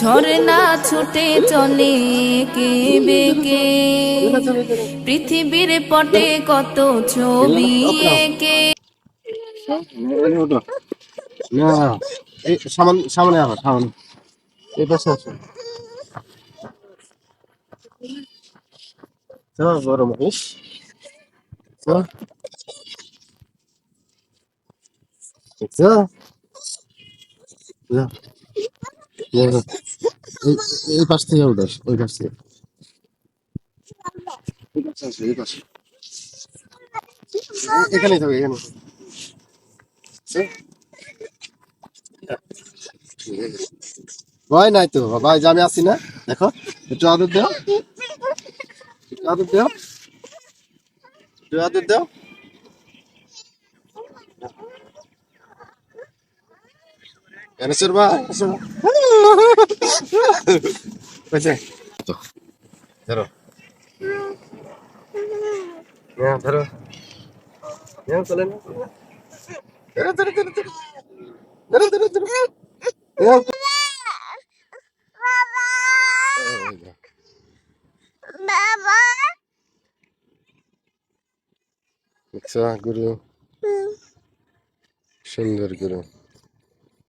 ঝরনা ছুটে চলে কে বেকে পৃথিবীর পটে কত ছবি একে? না এই সামনে আবার সামনে। এই পাশে আছে। এই- পাশ থেকে উঠাস, ওই পাশ থেকে। এই থাকবে এখানে ভয় নাই তো ভাই যে আমি আছি না, দেখো, একটু আদর দেও। একটু আদর দেও। একটু আদর দেও। Yanısır ba? Yanısır ba? Dur. Dur. Ya dur. Ya kalın. Dur dur dur dur. Dur dur dur. Ya. Baba. Baba. Yoksa gülüm. Şundur gülüm.